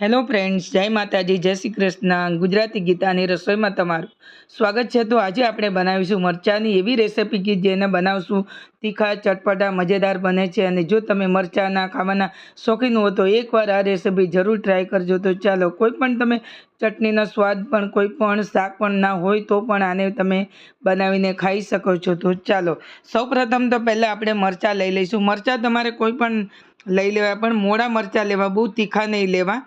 Hello friends, જય માતાજી, જય શ્રી કૃષ્ણ. ગુજરાતી ગીતાની રસોઈમાં તમારું સ્વાગત છે. તો આજે આપણે બનાવીશું મરચાંની એવી રેસિપી કે જેને બનાવશું. તીખા, ચટપટા, મજેદાર બને છે. અને જો તમે મરચાંના ખાવાના શોખીન હો તો એકવાર આ રેસિપી જરૂર ટ્રાય કરજો. તો ચાલો, કોઈ પણ તમે ચટણીનો સ્વાદ પણ, કોઈ પણ શાક પણ ના હોય તો પણ આને તમે બનાવીને ખાઈ શકો છો. તો ચાલો, સૌપ્રથમ તો પહેલાં આપણે મરચાં લઈ લઈશું. મરચાં તમારે કોઈ પણ લઈ લેવા, પણ મોડા મરચાં લેવા, બહુ તીખા નહીં લેવા.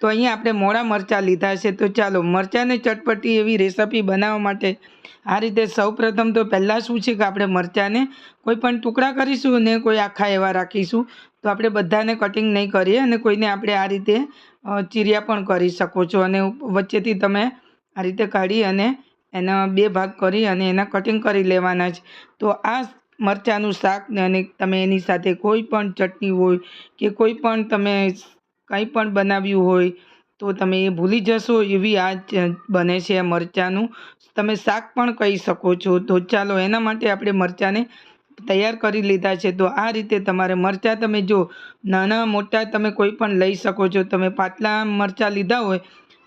તો અહીંયા આપણે મોડા મરચાં લીધા છે. તો ચાલો, મરચાંને ચટપટી એવી રેસીપી બનાવવા માટે આ રીતે સૌપ્રથમ તો પહેલાં શું છે કે આપણે મરચાંને કોઈ પણ ટુકડા કરીશું અને કોઈ આખા એવા રાખીશું. તો આપણે બધાને કટિંગ નહીં કરીએ અને કોઈને આપણે આ રીતે ચીર્યા પણ કરી શકો છો. અને વચ્ચેથી તમે આ રીતે કાઢી અને એના બે ભાગ કરી અને એના કટિંગ કરી લેવાના છે. તો આ મરચાંનું શાક ને અને તમે એની સાથે કોઈ પણ ચટણી હોય કે કોઈ પણ તમે કંઈ પણ બનાવ્યું હોય તો તમે એ ભૂલી જશો એવી આ બને છે આ મરચાંનું. તમે શાક પણ કહી શકો છો. તો ચાલો એના માટે આપણે મરચાંને તૈયાર કરી લીધા છે. તો આ રીતે તમારે મરચાં તમે જો નાના મોટા તમે કોઈ પણ લઈ શકો છો. તમે પાતળા મરચાં લીધા હોય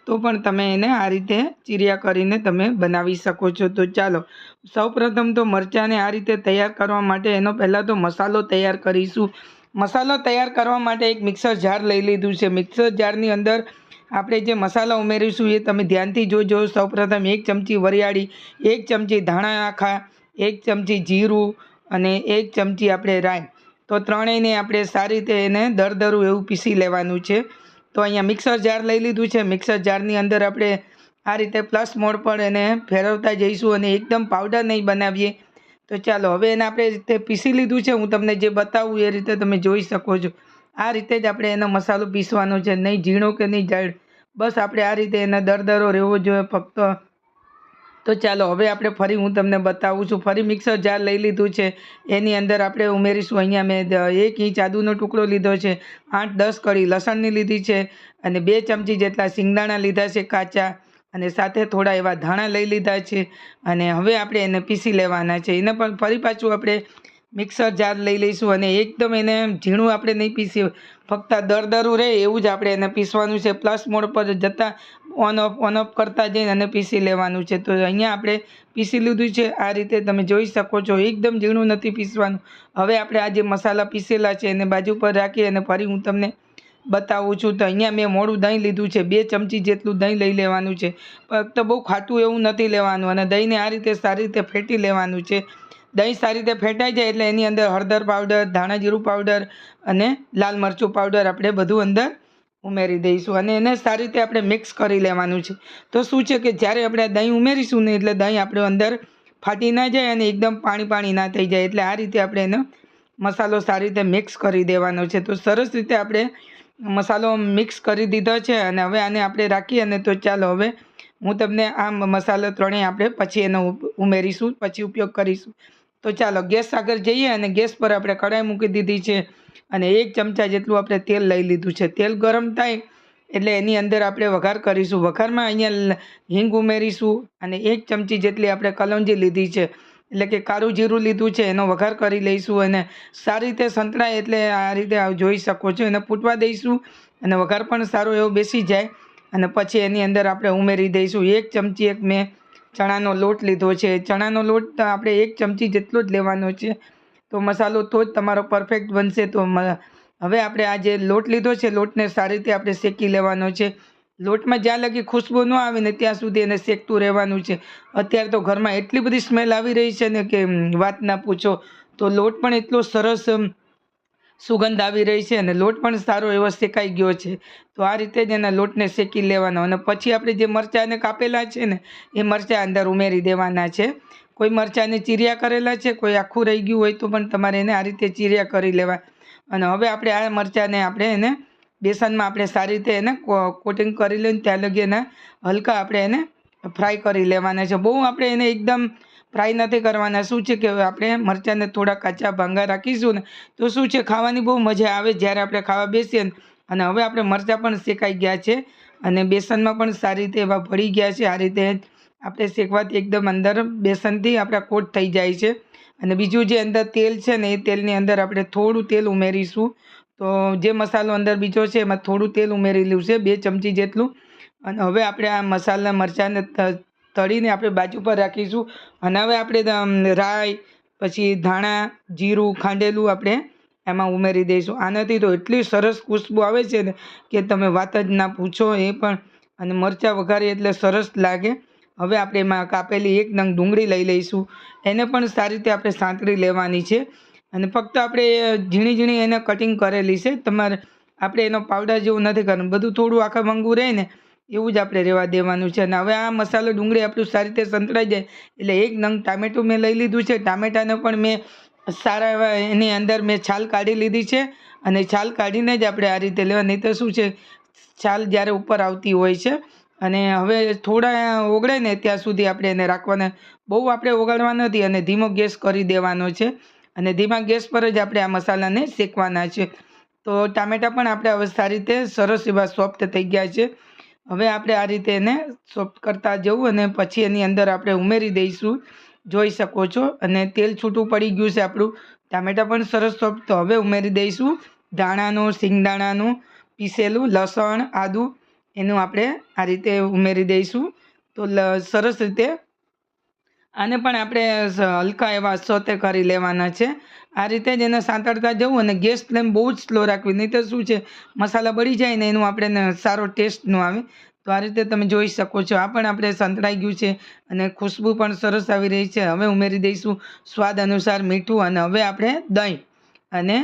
તો પણ તમે એને આ રીતે ચીરિયા કરીને તમે બનાવી શકો છો. તો ચાલો સૌપ્રથમ તો મરચાંને આ રીતે તૈયાર કરવા માટે એનો પહેલાં તો મસાલો તૈયાર કરીશું. મસાલો તૈયાર કરવા માટે એક મિક્સર જાર લઈ લીધું છે. મિક્સર જારની અંદર આપણે જે મસાલા ઉમેરીશું એ તમે ધ્યાનથી જોજો. સૌપ્રથમ એક ચમચી વરિયાળી, એક ચમચી ધાણા આખા, એક ચમચી જીરું અને એક ચમચી આપણે રાઈ. તો ત્રણેયને આપણે સારી રીતે એને દરદરું એવું પીસી લેવાનું છે. તો અહીંયા મિક્સર જાર લઈ લીધું છે. મિક્સર જારની અંદર આપણે આ રીતે પ્લસ મોડ પર એને ફેરવતા જઈશું અને એકદમ પાવડર નહીં બનાવીએ. તો ચાલો, હવે એને આપણે રીતે પીસી લીધું છે, હું તમને જે બતાવું એ રીતે તમે જોઈ શકો છો. આ રીતે જ આપણે એનો મસાલો પીસવાનો છે, નહીં ઝીણો કે નહીં જાડ બસ આપણે આ રીતે એને દરદરો રહેવો જોઈએ ફક્ત. તો ચાલો, હવે આપણે ફરી હું તમને બતાવું છું. ફરી મિક્સર જાર લઈ લીધું છે. એની અંદર આપણે ઉમેરીશું. અહીંયા મેં એક ઇંચ આદુનો ટુકડો લીધો છે. આઠ દસ કળી લસણની લીધી છે. અને બે ચમચી જેટલા સિંગદાણા લીધા છે કાચા. અને સાથે થોડા એવા ધાણા લઈ લીધા છે અને હવે આપણે એને પીસી લેવાના છે. એને પણ ફરી પાછું આપણે મિક્સર જાર લઈ લઈશું અને એકદમ એને ઝીણું આપણે નહીં પીસી ફક્ત દરદરું રહે એવું જ આપણે એને પીસવાનું છે. પ્લસ મોડ પર જતાં ઓન ઓફ ઓન ઓફ કરતા જઈને અને પીસી લેવાનું છે. તો અહીંયા આપણે પીસી લીધું છે. આ રીતે તમે જોઈ શકો છો. એકદમ ઝીણું નથી પીસવાનું. હવે આપણે આ જે મસાલા પીસેલા છે એને બાજુ પર રાખી અને ફરી હું તમને બતાવું છું. તો અહીંયા મેં મોડું દહીં લીધું છે. બે ચમચી જેટલું દહીં લઈ લેવાનું છે. ફક્ત બહુ ખાટું એવું નથી લેવાનું અને દહીંને આ રીતે સારી રીતે ફેટી લેવાનું છે. દહીં સારી રીતે ફેટાઈ જાય એટલે એની અંદર હળદર પાવડર, ધાણા જીરું પાવડર અને લાલ મરચું પાવડર આપણે બધું અંદર ઉમેરી દઈશું અને એને સારી રીતે આપણે મિક્સ કરી લેવાનું છે. તો શું છે કે જ્યારે આપણે દહીં ઉમેરીશું ને એટલે દહીં આપણે અંદર ફાટી ના જાય અને એકદમ પાણી પાણી ના થઈ જાય એટલે આ રીતે આપણે એનો મસાલો સારી રીતે મિક્સ કરી દેવાનો છે. તો સરસ રીતે આપણે મસાલો મિક્સ કરી દીધો છે અને હવે આને આપણે રાખી અને તો ચાલો હવે હું તમને આ મસાલો ત્રણેય આપણે પછી એનો ઉમેરીશું, પછી ઉપયોગ કરીશું. તો ચાલો ગેસ આગળ જઈએ અને ગેસ પર આપણે કઢાઈ મૂકી દીધી છે અને એક ચમચા જેટલું આપણે તેલ લઈ લીધું છે. તેલ ગરમ થાય એટલે એની અંદર આપણે વઘાર કરીશું. વઘારમાં અહીંયા હિંગ ઉમેરીશું અને એક ચમચી જેટલી આપણે કલંજી લીધી છે. એટલે કે કાળું જીરું લીધું છે, એનો વઘાર કરી લઈશું અને સારી રીતે સંતળાય એટલે આ રીતે જોઈ શકો છો. એને ફૂટવા દઈશું અને વઘાર પણ સારો એવો બેસી જાય અને પછી એની અંદર આપણે ઉમેરી દઈશું. એક ચમચી એક મેં ચણાનો લોટ લીધો છે. ચણાનો લોટ આપણે એક ચમચી જેટલો જ લેવાનો છે. તો મસાલો તો જ તમારો પરફેક્ટ બનશે. તો હવે આપણે આ જે લોટ લીધો છે, લોટને સારી રીતે આપણે શેકી લેવાનો છે. લોટમાં જ્યાં લગી ખુશ્બુ ન આવે ને ત્યાં સુધી એને શેકતું રહેવાનું છે. અત્યારે તો ઘરમાં એટલી બધી સ્મેલ આવી રહી છે ને કે વાત ના પૂછો. તો લોટ પણ એટલો સરસ સુગંધ આવી રહી છે અને લોટ પણ સારો એવો શેકાઈ ગયો છે. તો આ રીતે જ એના લોટને શેકી લેવાનો અને પછી આપણે જે મરચાંને કાપેલા છે ને, એ મરચાં અંદર ઉમેરી દેવાના છે. કોઈ મરચાંને ચીર્યા કરેલા છે, કોઈ આખું રહી ગયું હોય તો પણ તમારે એને આ રીતે ચીરિયા કરી લેવા. અને હવે આપણે આ મરચાંને આપણે એને બેસનમાં આપણે સારી રીતે એને કોટિંગ કરી લઈને ત્યાં લગી એને હલકા આપણે એને ફ્રાય કરી લેવાના છે. બહુ આપણે એને એકદમ ફ્રાય નથી કરવાના. શું છે કે આપણે મરચાંને થોડા કાચા ભાંગા રાખીશું ને, તો શું છે, ખાવાની બહુ મજા આવે જ્યારે આપણે ખાવા બેસીએ ને. અને હવે આપણે મરચાં પણ શેકાઈ ગયા છે અને બેસનમાં પણ સારી રીતે એવા ભળી ગયા છે. આ રીતે આપણે શેકવાથી એકદમ અંદર બેસનથી આપણા કોટ થઈ જાય છે. અને બીજું જે અંદર તેલ છે ને, એ તેલની અંદર આપણે થોડું તેલ ઉમેરીશું. તો જે મસાલો અંદર બીજો છે, એમાં થોડું તેલ ઉમેરેલું છે, બે ચમચી જેટલું. અને હવે આપણે આ મસાલા મરચાંને તળીને આપણે બાજુ પર રાખીશું. અને હવે આપણે રાઈ, પછી ધાણા, જીરું, ખાંડેલું આપણે એમાં ઉમેરી દઈશું. આનાથી તો એટલી સરસ ખુશ્બુ આવે છે ને કે તમે વાત જ ના પૂછો એ પણ. અને મરચાં વઘારીએ એટલે સરસ લાગે. હવે આપણે એમાં કાપેલી એક નંગ ડુંગળી લઈ લઈશું. એને પણ સારી રીતે આપણે સાંતળી લેવાની છે. અને ફક્ત આપણે ઝીણી ઝીણી એને કટિંગ કરેલી છે. તમારે આપણે એનો પાવડર જેવું નથી કરવાનું. બધું થોડું આખા મંગું રહે ને એવું જ આપણે રહેવા દેવાનું છે. અને હવે આ મસાલો ડુંગળી આપણું સારી રીતે સંતળાઈ જાય એટલે એક નંગ ટામેટું મેં લઈ લીધું છે. ટામેટાને પણ મેં સારા એવા એની અંદર મેં છાલ કાઢી લીધી છે અને છાલ કાઢીને જ આપણે આ રીતે લેવા, નહીં તો શું છે, છાલ જ્યારે ઉપર આવતી હોય છે અને હવે થોડા ઓગળે ને ત્યાં સુધી આપણે એને રાખવાના. બહુ આપણે ઓગાળવા નથી અને ધીમો ગેસ કરી દેવાનો છે. અને ધીમા ગેસ પર જ આપણે આ મસાલાને શેકવાના છે. તો ટામેટાં પણ આપણે હવે સારી રીતે સરસ એવા સોફ્ટ થઈ ગયા છે. હવે આપણે આ રીતે એને સોફ્ટ કરતા જવું અને પછી એની અંદર આપણે ઉમેરી દઈશું. જોઈ શકો છો. અને તેલ છૂટું પડી ગયું છે આપણું. ટામેટાં પણ સરસ સોફ્ટ. તો હવે ઉમેરી દઈશું. ધાણાનું, સિંગદાણાનું, પીસેલું, લસણ, આદું, એનું આપણે આ રીતે ઉમેરી દઈશું. તો સરસ રીતે આને પણ આપણે હલકા એવા સોતે કરી લેવાના છે. આ રીતે જ એને સાંતળતા જવું અને ગેસ ફ્લેમ બહુ જ સ્લો રાખવી. નહીં તો શું છે, મસાલા બળી જાય ને એનું આપણે સારો ટેસ્ટ ન આવે. તો આ રીતે તમે જોઈ શકો છો. આ પણ આપણે સંતળાઈ ગયું છે અને ખુશ્બુ પણ સરસ આવી રહી છે. હવે ઉમેરી દઈશું સ્વાદ અનુસાર મીઠું અને હવે આપણે દહીં અને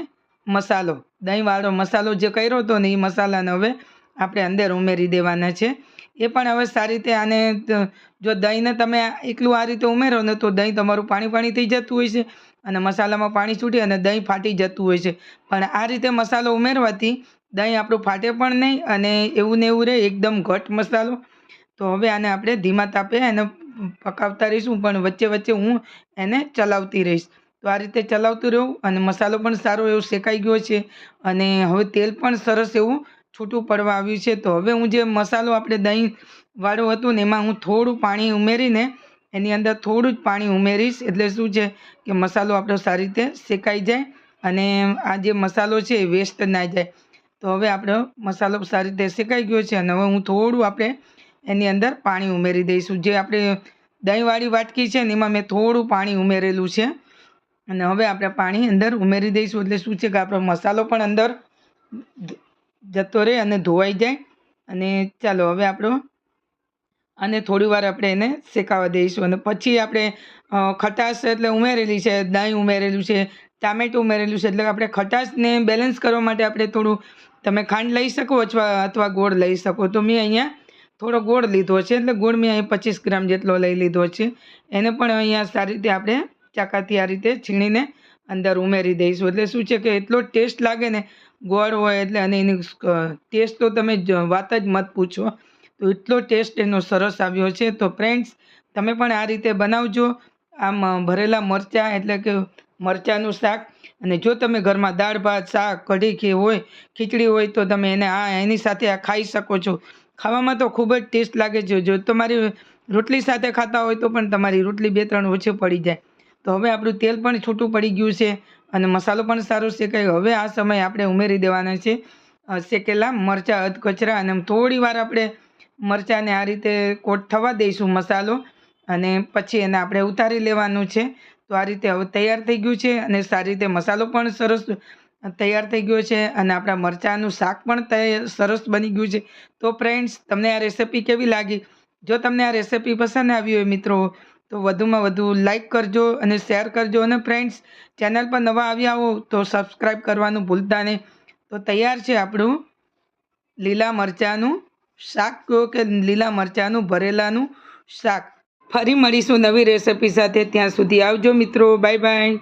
મસાલો. દહીંવાળો મસાલો જે કર્યો હતો ને એ મસાલાને હવે આપણે અંદર ઉમેરી દેવાના છે. એ પણ હવે સારી રીતે આને જો દહીંને તમે એકલું આ રીતે ઉમેરો ને તો દહીં તમારું પાણી પાણી થઈ જતું હોય છે અને મસાલામાં પાણી છૂટી અને દહીં ફાટી જતું હોય છે. પણ આ રીતે મસાલો ઉમેરવાથી દહીં આપણું ફાટે પણ નહીં અને એવું ને એવું રહે, એકદમ ઘટ મસાલો. તો હવે આને આપણે ધીમા તાપે એને પકાવતા રહીશું, પણ વચ્ચે વચ્ચે હું એને ચલાવતી રહીશ. તો આ રીતે ચલાવતું રહું અને મસાલો પણ સારો એવો શેકાઈ ગયો છે અને હવે તેલ પણ સરસ એવું છૂટું પડવા આવ્યું છે. તો હવે હું જે મસાલો આપણે દહીં વાળું હતું ને એમાં હું થોડું પાણી ઉમેરીને એની અંદર થોડું જ પાણી ઉમેરીશ. એટલે શું છે કે મસાલો આપણો સારી રીતે શેકાઈ જાય અને આ જે મસાલો છે એ વેસ્ટ ના જાય. તો હવે આપણો મસાલો સારી રીતે શેકાઈ ગયો છે અને હવે હું થોડું આપણે એની અંદર પાણી ઉમેરી દઈશું. જે આપણે દહીંવાળી વાટકી છે ને એમાં મેં થોડું પાણી ઉમેરેલું છે. અને હવે આપણે પાણી અંદર ઉમેરી દઈશું. એટલે શું છે કે આપણો મસાલો પણ અંદર જતો રહે અને ધોવાઈ જાય. અને ચાલો હવે આપણો, અને થોડી વાર આપણે એને શેકાવા દઈશું. અને પછી આપણે ખટાશ એટલે ઉમેરેલી છે દહીં ઉમેરેલું છે, ટામેટું ઉમેરેલું છે, એટલે આપણે ખટાશને બેલેન્સ કરવા માટે આપણે થોડું, તમે ખાંડ લઈ શકો અથવા અથવા ગોળ લઈ શકો. તો મેં અહીંયા થોડો ગોળ લીધો છે, એટલે ગોળ મેં અહીં પચીસ ગ્રામ જેટલો લઈ લીધો છે. એને પણ અહીંયા સારી રીતે આપણે ચાકાથી આ રીતે છીણીને અંદર ઉમેરી દઈશું. એટલે શું છે કે એટલો ટેસ્ટ લાગે ને ગોળ હોય એટલે અને એની ટેસ્ટ તો તમે વાત જ મત પૂછો. તો એટલો ટેસ્ટ એનો સરસ આવ્યો છે. તો ફ્રેન્ડ્સ તમે પણ આ રીતે બનાવજો. આમ ભરેલા મરચાં એટલે કે મરચાંનું શાક. અને જો તમે ઘરમાં દાળ, ભાત, શાક, કઢી કે હોય, ખીચડી હોય તો તમે એને આ, એની સાથે આ ખાઈ શકો છો. ખાવામાં તો ખૂબ જ ટેસ્ટ લાગે છે. જો તમારી રોટલી સાથે ખાતા હોય તો પણ તમારી રોટલી બે ત્રણ ઓછી પડી જાય. તો હવે આપણું તેલ પણ છૂટું પડી ગયું છે અને મસાલો પણ સારો શેકાયો હવે આ સમયે આપણે ઉમેરી દેવાના છે. શેકેલા મરચાં, અધકચરા અને થોડી વાર આપણે મરચાંને આ રીતે કોટ થવા દઈશું મસાલો અને પછી એને આપણે ઉતારી લેવાનું છે. તો આ રીતે હવે તૈયાર થઈ ગયું છે અને સારી રીતે મસાલો પણ સરસ તૈયાર થઈ ગયો છે અને આપણા મરચાંનું શાક પણ સરસ બની ગયું છે. તો ફ્રેન્ડ્સ, તમને આ રેસીપી કેવી લાગી? જો તમને આ રેસીપી પસંદ આવી હોય મિત્રો તો વધુમાં વધુ લાઇક કરજો અને શેર કરજો. અને ફ્રેન્ડ્સ ચેનલ પર નવા આવ્યા હો તો સબસ્ક્રાઈબ કરવાનું ભૂલતા નહીં. તો તૈયાર છે આપણું લીલા મરચાંનું શાક કહો કે લીલા મરચાંનું ભરેલાનું શાક. ફરી મળીશું નવી રેસિપી સાથે. ત્યાં સુધી આવજો મિત્રો. Bye bye